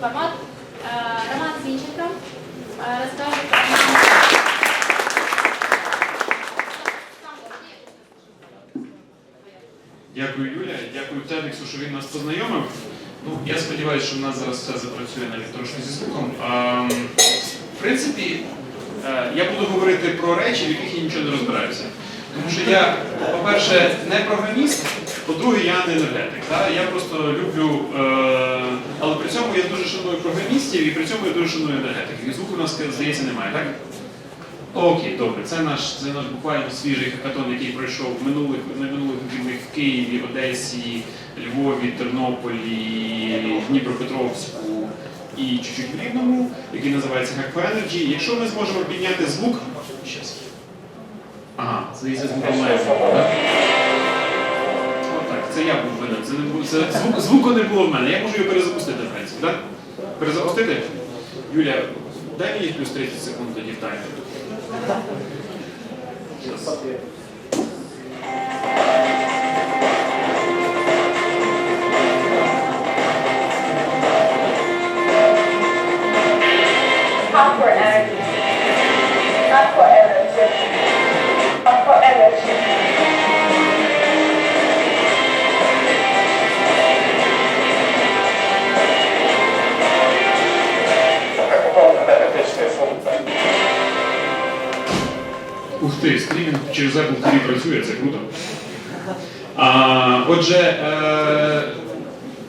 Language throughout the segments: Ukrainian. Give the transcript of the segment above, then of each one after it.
формат. Е, Роман Зінченко е, про Дякую, Юля. Дякую Тедексу, що він нас познайомив. Ну, я сподіваюся, що в нас зараз все запрацює навіть трошки зі звуком. А, в принципі, е, я буду говорити про речі, в яких я нічого не розбираюся. Тому що я, по-перше, не програміст, по-друге, я не енергетик. Та? Я просто люблю, е, але при цьому я дуже шаную програмістів і при цьому я дуже шаную енергетиків. І звуку у нас, здається, немає, так? Окей, добре. Це наш, це наш буквально свіжий хакатон, який пройшов в минулих, на минулих вихідних в Києві, Одесі, Львові, Тернополі, Дніпропетровську і чуть-чуть в Рівному, який називається Hack for Energy. Якщо ми зможемо підняти звук. Ага, здається, звук має це я був винен. Це не був, це, звук, звуку не було в мене. Я можу його перезапустити, в принципі, так? Перезапустити? Юля, дай мені плюс 30 секунд тоді в таймер. Ти, стрімінг через Apple TV працює, це круто. А, отже, е,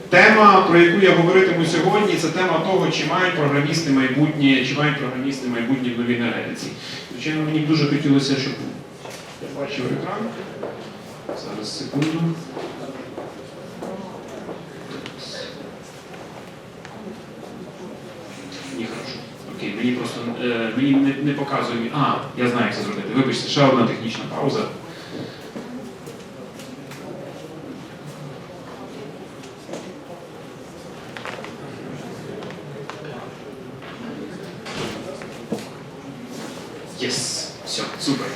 тема, про яку я говоритиму сьогодні, це тема того, чи мають програмісти майбутнє, чи мають програмісти майбутнє в новій генерації. Звичайно, мені б дуже хотілося, щоб я бачив екран. Зараз секунду. Ні, хорошо. Окей, мені просто е, мені не, не показує. мі- А, я знаю, як це зробити. Вибачте, ще одна технічна пауза. Єс, все, супер.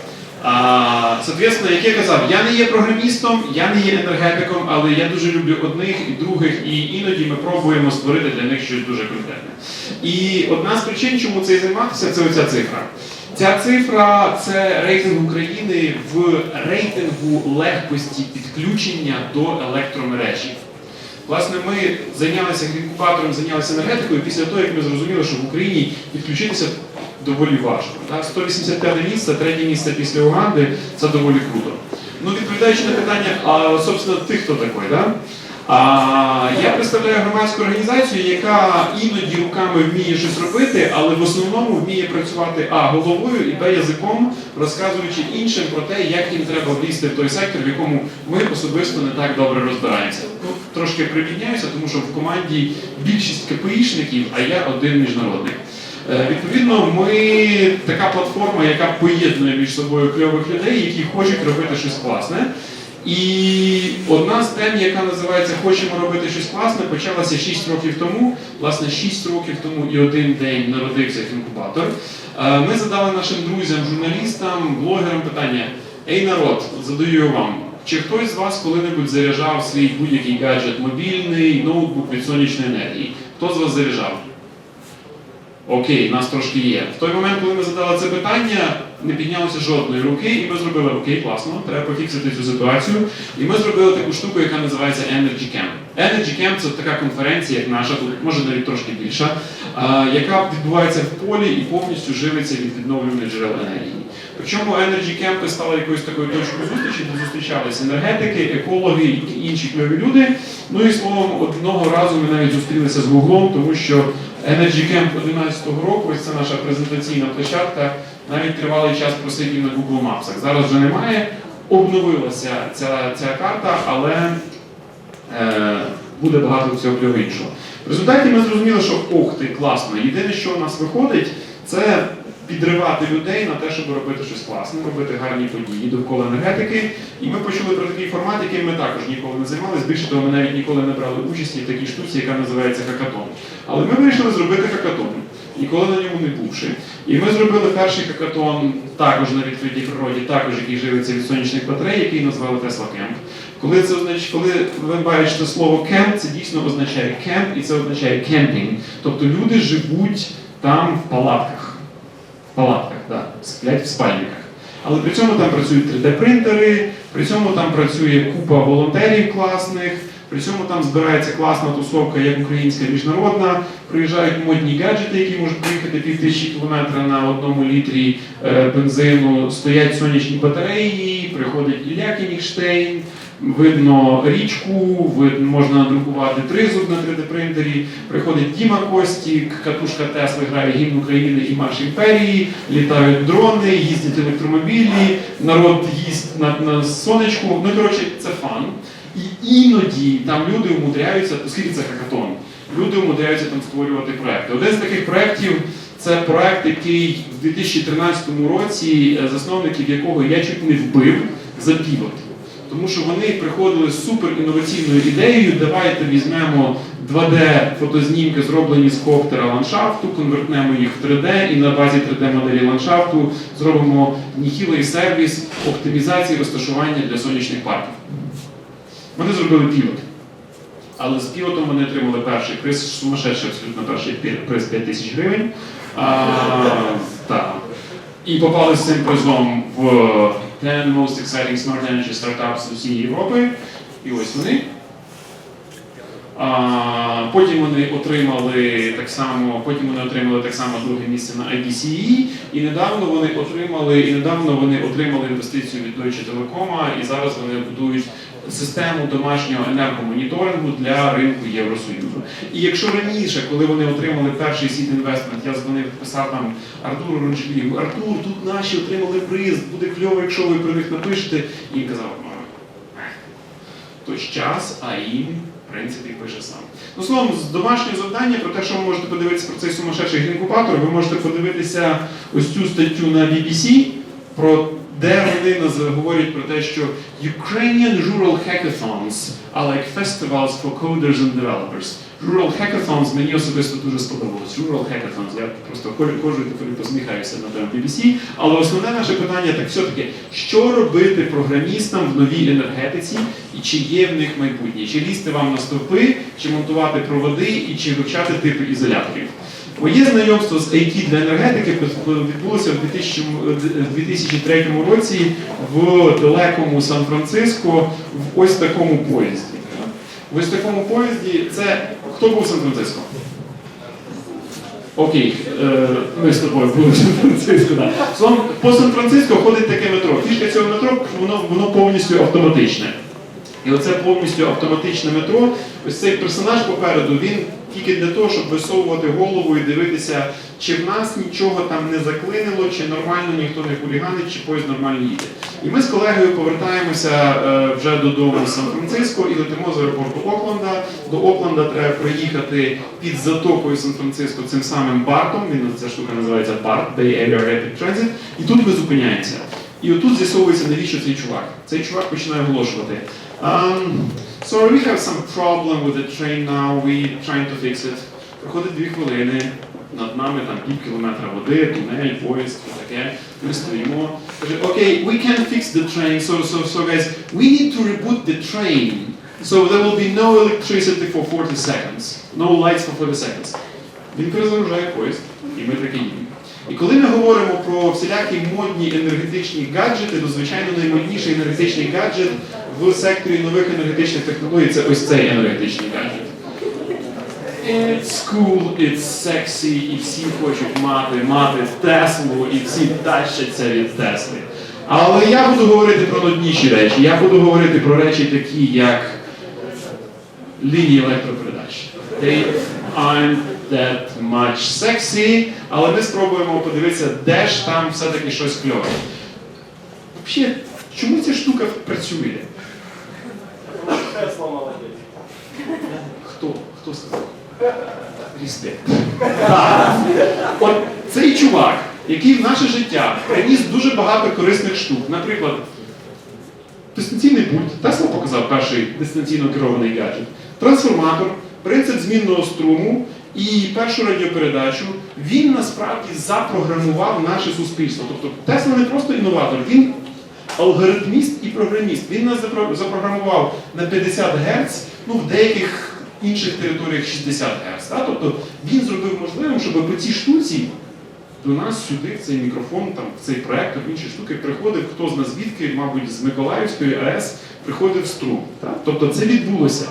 А, соответственно, як я казав, я не є програмістом, я не є енергетиком, але я дуже люблю одних і других, і іноді ми пробуємо створити для них щось дуже конкретне. І одна з причин, чому цим займатися, це оця цифра. Ця цифра це рейтинг України в рейтингу легкості підключення до електромережі. Власне, ми зайнялися інкубатором, зайнялися енергетикою після того, як ми зрозуміли, що в Україні підключитися доволі важко. Так? 185 місце, третє місце після Уганди це доволі круто. Ну, відповідаючи на питання, а, собственно, ти хто такий, да? А, я представляю громадську організацію, яка іноді руками вміє щось робити, але в основному вміє працювати а головою і б язиком, розказуючи іншим про те, як їм треба влізти в той сектор, в якому ми особисто не так добре розбираємося. Ну, трошки прибідняюся, тому що в команді більшість КПІшників, а я один міжнародник. Е, Відповідно, ми така платформа, яка поєднує між собою кльових людей, які хочуть робити щось класне. І одна з тем, яка називається Хочемо робити щось класне, почалася 6 років тому. Власне, 6 років тому і один день народився інкубатор. Е, Ми задали нашим друзям, журналістам, блогерам питання: Ей народ, задаю вам. Чи хтось з вас коли-небудь заряджав свій будь-який гаджет, мобільний, ноутбук від сонячної енергії? Хто з вас заряджав? Окей, нас трошки є. В той момент, коли ми задали це питання, не піднялося жодної руки, і ми зробили окей, класно, треба пофіксити цю ситуацію. І ми зробили таку штуку, яка називається Energy Camp. Energy Camp це така конференція, як наша, може навіть трошки більша, яка відбувається в полі і повністю живиться від відновлюваних джерел енергії. Причому Energy Camp стали якоюсь такою точкою зустрічі, де зустрічалися енергетики, екологи і інші кльові люди. Ну і словом, одного разу ми навіть зустрілися з Гуглом, тому що Energy Camp 2011 року, ось це наша презентаційна площадка, навіть тривалий час просидів на Google Maps. Зараз вже немає. Обновилася ця, ця карта, але е, буде багато всього іншого. В результаті ми зрозуміли, що ох ти, класно. Єдине, що у нас виходить, це підривати людей на те, щоб робити щось класне, робити гарні події довкола енергетики. І ми почули про такий формат, яким ми також ніколи не займалися. Більше того, ми навіть ніколи не брали участі в такій штуці, яка називається хакатон. Але ми вирішили зробити хакатон. ніколи на ньому не бувши. І ми зробили перший хакатон також на відкритій природі, також який живиться від сонячних батарей, який назвали Tesla Camp. Коли це коли ви бачите слово кемп, це дійсно означає кемп і це означає кемпінг. Тобто люди живуть там в палатках. Палатках, да, сплять в спальниках. Але при цьому там працюють 3D-принтери, при цьому там працює купа волонтерів класних, при цьому там збирається класна тусовка, як українська міжнародна. Приїжджають модні гаджети, які можуть приїхати півтисячі кілометрів на одному літрі е, бензину. Стоять сонячні батареї, приходить Ілля Кінігштейн, видно річку, видно, можна друкувати тризуб на 3D-принтері. Приходить Діма Костік, катушка Тесли грає гімн України і марш імперії, літають дрони, їздять електромобілі, народ їсть на, на сонечку. Ну, коротше, це фан. І іноді там люди умудряються, оскільки це хакатон, люди умудряються там створювати проекти. Один з таких проєктів це проект, який в 2013 році, е, засновників якого я чуть не вбив за півот. Тому що вони приходили з супер інноваційною ідеєю, давайте візьмемо 2D-фотознімки, зроблені з коптера ландшафту, конвертнемо їх в 3D і на базі 3D-моделі ландшафту зробимо ніхілий сервіс оптимізації розташування для сонячних парків. Вони зробили пілот. Але з пілотом вони отримали перший приз, сумасшедший абсолютно перший приз 5 тисяч гривень. А, так. І попали з цим призом в 10 Most Exciting Smart Energy Startups з усієї Європи. І ось вони. А, потім вони отримали так само, потім вони отримали так само друге місце на IBCE, і недавно вони отримали, і недавно вони отримали інвестицію від Deutsche Telekom, і зараз вони будують систему домашнього енергомоніторингу для ринку Євросоюзу. І якщо раніше, коли вони отримали перший сіт інвестмент, я дзвонив, писав там Артуру Ронжелію, Артур, тут наші отримали приз, буде кльово, якщо ви про них напишете. І він казав, «Ну, то ж час, а їм, в принципі, пише сам. Ну, словом, з домашнє завдання про те, що ви можете подивитися про цей сумасшедший інкубатор, ви можете подивитися ось цю статтю на BBC, про де вони наз- говорять про те, що Ukrainian rural hackathons are like festivals for coders and developers. Rural hackathons мені особисто дуже сподобалось. Rural hackathons, я просто кожен коли посміхаюся на тему BBC. Але основне наше питання так все-таки, що робити програмістам в новій енергетиці і чи є в них майбутнє? Чи лізти вам на стовпи, чи монтувати проводи, і чи вивчати типи ізоляторів? Моє знайомство з IT для енергетики відбулося в 2003 році в далекому Сан-Франциско в ось такому поїзді. В ось такому поїзді це хто був в Сан-Франциско? Окей, е, ми з тобою були в Сан-Франциско. По Сан-Франциско ходить таке метро. Фішка цього метро воно, воно повністю автоматичне. І оце повністю автоматичне метро. Ось цей персонаж попереду, він тільки для того, щоб висовувати голову і дивитися, чи в нас нічого там не заклинило, чи нормально ніхто не хуліганить, чи поїзд нормально їде. І ми з колегою повертаємося е, вже додому з Сан-Франциско і летимо з аеропорту Окленда. До Окленда треба проїхати під затокою Сан-Франциско цим самим бартом. Він ця штука називається BART, Bay Area Rapid Transit. І тут ми зупиняємося. І отут з'ясовується, навіщо цей чувак. Цей чувак починає оголошувати. Um, so we have some problem with the train now, we trying to fix it. Проходить дві хвилини, над нами там пів кілометра води, тунель, поїзд, і таке. Ми стоїмо. Каже, окей, we can fix the train, so, so, so guys, we need to reboot the train. So there will be no electricity for 40 seconds. No lights for 40 seconds. Він перезагружає поїзд, і ми таки їдемо. І коли ми говоримо про всілякі модні енергетичні гаджети, то звичайно наймодніший енергетичний гаджет в секторі нових енергетичних технологій це ось цей енергетичний гаджет. It's cool, it's sexy, і всі хочуть мати, мати Теслу, і всі тащаться від Тесли. Але я буду говорити про нудніші речі. Я буду говорити про речі такі, як лінії електропередач. They aren't that much sexy, але ми спробуємо подивитися, де ж там все-таки щось кльове. Взагалі, чому ця штука працює? Хто? Хто сказав? Респект. От цей чувак, який в наше життя приніс дуже багато корисних штук, наприклад, дистанційний пульт, Тесла показав перший дистанційно керований гаджет, трансформатор, принцип змінного струму і першу радіопередачу, він насправді запрограмував наше суспільство. Тобто Тесла не просто інноватор, він алгоритміст і програміст. Він нас запрограмував на 50 Гц, ну в деяких інших територіях 60 Гц. Да? Тобто він зробив можливим, щоб по цій штуці до нас сюди, в цей мікрофон, там, в цей проектор, інші штуки приходив, хто з нас звідки, мабуть, з Миколаївської АЕС приходив струм. Так? Тобто це відбулося.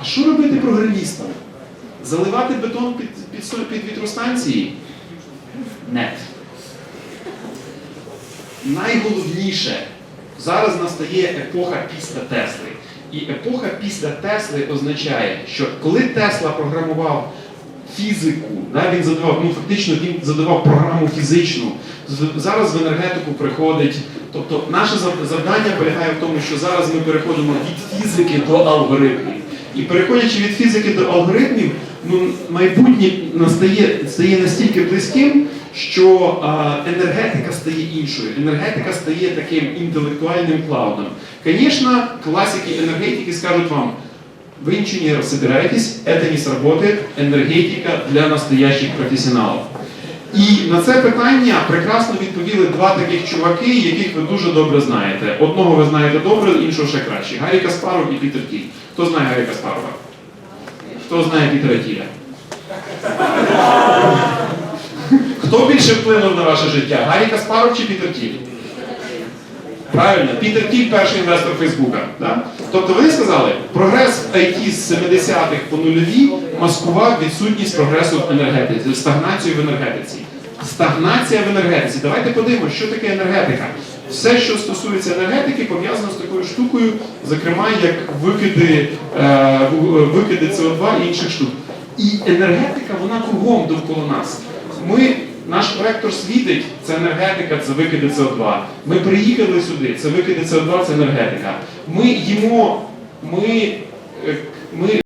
А що робити програмістам? Заливати бетон під, під, під вітростанції? Нет. Найголовніше, зараз настає епоха після Тесли. І епоха після Тесли означає, що коли Тесла програмував фізику, да, він задавав, ну фактично він задавав програму фізичну. Зараз в енергетику приходить. Тобто наше завдання полягає в тому, що зараз ми переходимо від фізики до алгоритмів. І переходячи від фізики до алгоритмів, ну, майбутнє настає, стає настільки близьким, що енергетика стає іншою. Енергетика стає таким інтелектуальним клаудом. Звісно, класики енергетики скажуть вам, вы инженеров собираетесь, это не сработает, енергетика для настоящих професіоналів. І на це питання прекрасно відповіли два таких чуваки, яких ви дуже добре знаєте. Одного ви знаєте добре, іншого ще краще. Гаррі Каспаров і Пітер Тіль. Хто знає Гаррі Каспарова? Хто знає Пітера Тіля? Хто більше вплинув на ваше життя? Гаррі Каспаров чи Пітер Тіль? Правильно, Пітер Тіль перший інвестор Фейсбука. Да? Тобто вони сказали, прогрес IT з 70-х по нульові маскував відсутність прогресу в енергетиці, стагнацію в енергетиці. Стагнація в енергетиці. Давайте подивимося, що таке енергетика. Все, що стосується енергетики, пов'язано з такою штукою, зокрема, як викиди, е, викиди СО2 і інших штук. І енергетика, вона кругом довкола нас. Ми, наш проектор світить, це енергетика, це викиди СО2. Ми приїхали сюди, це викиди СО2, це енергетика. Ми їмо, ми, е, ми